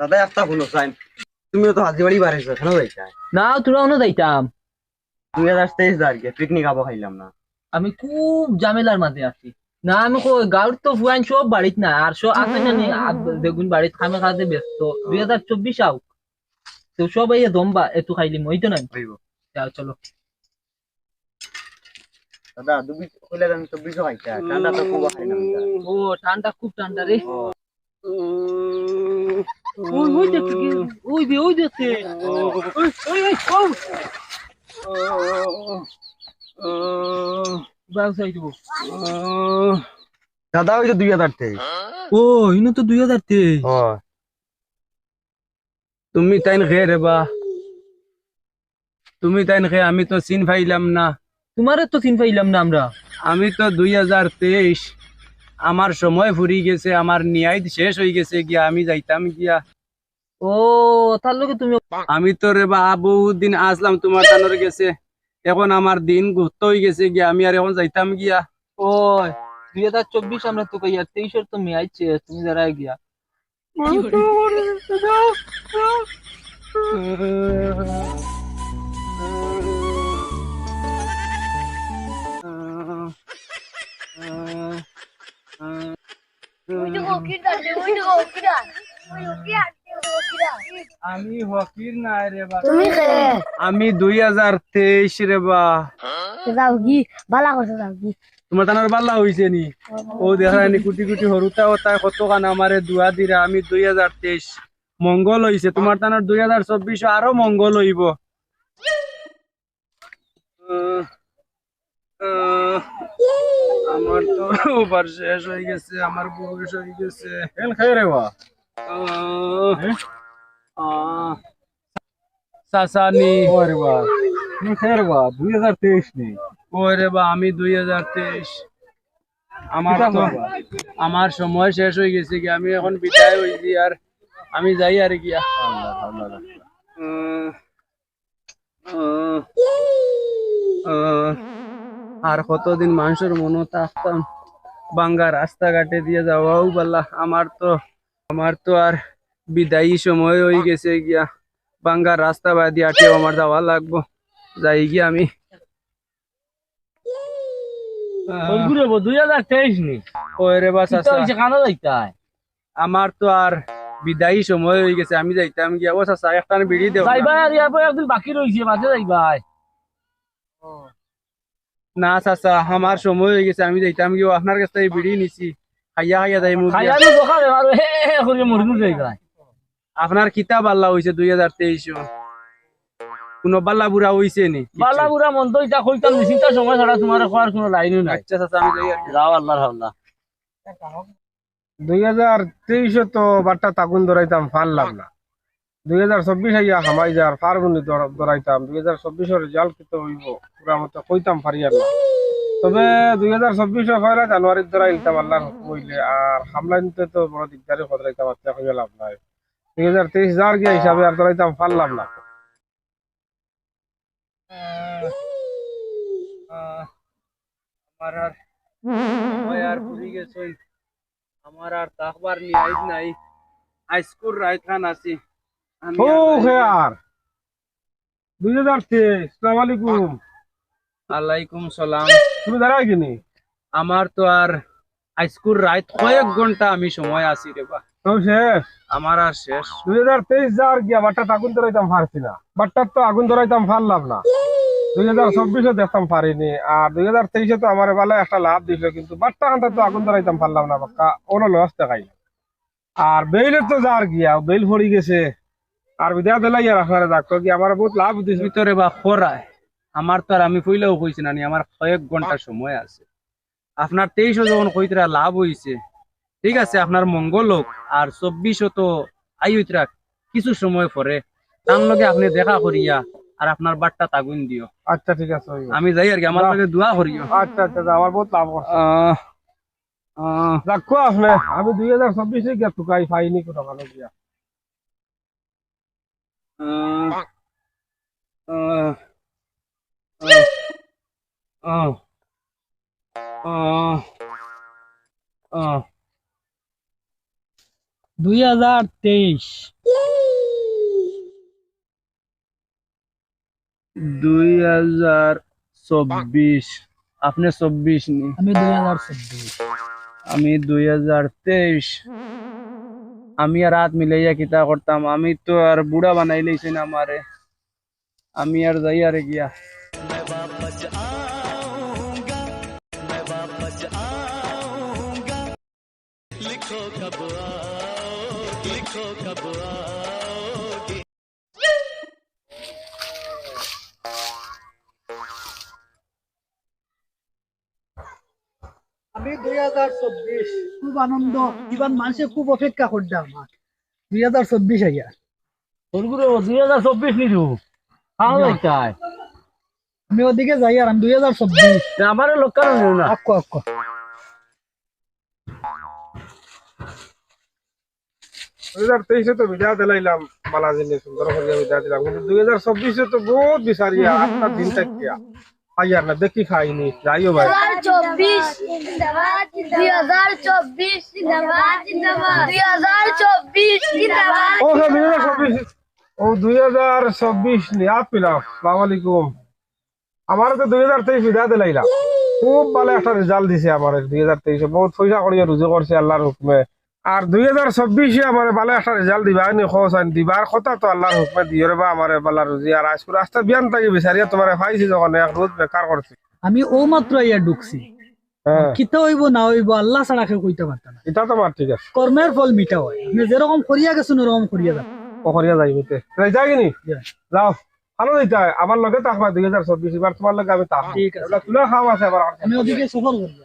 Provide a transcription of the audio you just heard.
দাদা একটা শুনো চাইন তুমিও তো হাজিবাড়ি বাড়াইছো কেন যাইছা না তোরা অন্য যাইতাম। দুই হাজার তেইশ গিয়ে পিকনিক আবো খাইলাম না। আমি খুব ঝামেলার মাঝে আছি। না আমি কই গাঁর তো ফুয়াইন সব বাড়িত না আর সব আছে না নি, বেগুন বাড়িত খামে খাতে ব্যস্ত। দুই হাজার চব্বিশ আও তো সব এই দম্বা একটু খাইলি মই তো হইব। চলো। দাদা দুবি হইলে আমি চব্বিশও খাইছা ঠান্ডা তো খুব খাইলাম ও ঠান্ডা খুব ঠান্ডা রে। ওই ওই দেখতে ওই দে ওই দেখতে ওই দাদা ওই তো দুই হাজার তেইশ ও ইনো তো দুই হাজার তেইশ তুমি তাইন খে রে বা তুমি তাইন খে আমি তো চিন পাইলাম না তোমারে তো চিন পাইলাম না আমরা আমি তো দুই হাজার তেইশ আমার সময় ফুরি গেছে আমার নিয়াই শেষ হয়ে গেছে গিয়া আমি যাইতাম গিয়া ও তার লগে তুমি আমি তো রে বা বহুত দিন আসলাম তোমার টানোর গেছে এখন আমার দিন গুপ্ত হয়ে গেছে গিয়া আমি আর এখন যাইতাম গিয়া ও দুই হাজার চব্বিশ আমরা তো কইয়া তেইশের তো মেয়াইছে তুমি যারা গিয়া আমি হকির নাই রে বা তুমি কে? আমি দুই হাজার তেইশ রে বা। যাও কি বালা কথা যাও কি তোমার টানোর পাল্লা হয়েছে নি। ও দেখা নি কুটি কুটি হরুতা হতায় কত কান আমারে দুয়া দিরা আমি দুই হাজার তেইশ। মঙ্গল হইছে। তোমার টানোর দুই হাজার চব্বিশ আরও মঙ্গল হইব। আমার তো ওভার শেষ হয়ে গেছে আমার বয়স হয়ে গেছে। কেন খাই রে বা আহ, সাসানি। ওরে বা তুমি খাই রে বা দুই হাজার তেইশ নেই ওরে বা আমি দুই হাজার তেইশ। আমার তো আমার সময় শেষ হয়ে গেছে কি আমি এখন বিদায় হয়েছি আর আমি যাই আর উম, উম, উম, আর কতদিন মানুষের মনে থাকতাম বাঙ্গা রাস্তাঘাটে দিয়ে যাওয়াও বলা আমার তো আমার তো আর বিদায়ী সময় হয়ে গেছে গিয়া। বাঙ্গা রাস্তা বাদি আটেও আমার যাওয়া লাগবো। যাই গিয়া আমি। দুই হাজার তেইশ নি। ওরে বাস আমার তো আর বিদায়ী সময় হয়ে গেছে আমি যাইতাম গিয়া। ও চাচা একটা বিড়ি একদিন বাকি রয়েছে মাঝে যাইবাই। না চাচা আমার সময় হয়ে গেছে আমি যাইতাম গিয়ে আপনার কাছ থেকে বিড়ি নিছি। খাইয়া খাইয়া যাই যাইবাই আপনার কিতাব আল্লাহ হয়েছে দুই হাজার তেইশ কোনো বাল্লা বুড়া হয়েছে নি? বালা বুড়া মন তো ইটা কইতাম নিশ্চিন্তার সময় ছাড়া তোমার খোয়ার কোনো লাইনও নাই। আচ্ছা চাচা আমি যাই আর যাও আল্লাহর হাওলা দুই হাজার তেইশে তো বাট্টা তাগুন ধরাইতাম পারলাম না দুই হাজার চব্বিশ হামাই যার ফারগুনি ধরাইতাম, দুই হাজার চব্বিশের রেজাল্ট কিন্তু তবে দুই হাজার চব্বিশে হইয়া লাভ নাই দুই হাজার তেইশ যার গিয়া হিসাবে পারলাম না। আমার আর আর ফুরি গেছে নাই। আইস্কুল রাইত খান আছি। ও আর যাই খেয়ার দুই হাজার তেইশ সালাম আলাইকুম। আলাইকুম সালাম। তুমি দাঁড়াই কিনি আমার তো আর আইস্কুল রাইত কয়েক ঘণ্টা আমি সময় আছি রে বা। শেষ? আমার আর শেষ। দুই হাজার তেইশ যার গিয়া বাট্টা আগুন ধরাইতাম পারছি না। বাট্টার তো আগুন ধরাইতাম পারলাম না। দুই হাজার চব্বিশে দেখতাম পারিনি। আর দুই হাজার তেইশে তো আমার বেলা একটা লাভ দিছিল কিন্তু বাট্টা কান্তা তো আগুন ধরাইতাম পারলাম না বাক্কা। ওরা লস দেখাই আর বেইলের তো যার গিয়া বেইল পড়ি গেছে। আর বিদ্যা দিলাই আর আপনারা যাক কি আমার বহুত লাভ দিছে। ভিতরে বা খরায় আমার তো আর আমি কইলেও কইছি না আমার কয়েক ঘণ্টা সময় আছে। আপনার তেইশও যখন কইতরা লাভ হইছে ঠিক আছে আপনার মঙ্গল হোক আর চব্বিশও তো আইতরা কিছু সময় পরে তার লগে আপনি দেখা করিয়া আর আপনার বাট্টা তাগুন দিও। আচ্ছা ঠিক আছে আমি যাই আর কি আমার লগে দোয়া করিও। আচ্ছা আচ্ছা আমার বহুত লাভ করছে আহ, আহ, রাখো আপনি আমি দুই হাজার চব্বিশে গিয়া টুকাই পাইনি ভালো গিয়া আহ, আহ, আহ, আহ, আহ, দুই হাজার তেইশ। দুই হাজার চব্বিশ। আপনি চব্বিশ নি। আমি দুই হাজার চব্বিশ। আমি দুই হাজার তেইশ। আমি আর রাত মিলাইয়া কিতা করতাম আমি তো আর বুড়া বানাই লইছি না আমারে আমি আর যাই আর গিয়া আমি দুই হাজার চব্বিশ। খুব আনন্দ। ইবান মানুষে খুব অপেক্ষা করছে আমার। দুই হাজার চব্বিশ আইয়া দুই হাজার চব্বিশ নিরু। আমি ওদিকে যাই আর আমি দুই হাজার চব্বিশ। আমার লোক না। আক্কো আক্কো। দুই হাজার তেইশে তো বিদা দিলাইলাম বালা সুন্দর করে বিদা দিলাম। কিন্তু দুই হাজার চব্বিশে তো বহুত বিচারিয়া আপনার দিন থাকিয়া। আইয়ার না দেখি খাইনি যাইও ভাই। ও দুই হাজার চব্বিশ। ও দুই হাজার চব্বিশ সালাম আলাইকুম। আমার তো দুই হাজার তেইশ বিদা দিলাইলাম খুব ভালো একটা রেজাল্ট দিছে আমার দুই হাজার তেইশে। বহুত পয়সা করিয়া রুজু করছে আল্লাহর হুকমে। আর দুই হাজার চব্বিশে আমার ভালো একটা রেজাল্ট দিবা নি খোঁজ আন দিবার কথা তো আল্লাহর হুকমে দিয়ে বা আমার বালা রুজি। আর আজকে রাস্তা বিয়ান থাকি বিচারিয়া তোমার পাইছি যখন এক রোজ বেকার করছি আমি ও মাত্র আইয়া ঢুকছি। হ্যাঁ কিতা হইব না হইব আল্লাহ ছাড়া কেউ কইতে পারতাম না। এটা তোমার ঠিক আছে। কর্মের ফল মিটা হয়। আপনি যেরকম করিয়া গেছেন ওরকম করিয়া যান করিয়া যাইবিতে যাই কিনি? যাও। ভালো দিতে আমার লগে থাকবা দুই হাজার চব্বিশ এবার তোমার লগে আমি থাকব ঠিক আছে। তুলা খাওয়া আছে আবার আমি ওদিকে সফর করব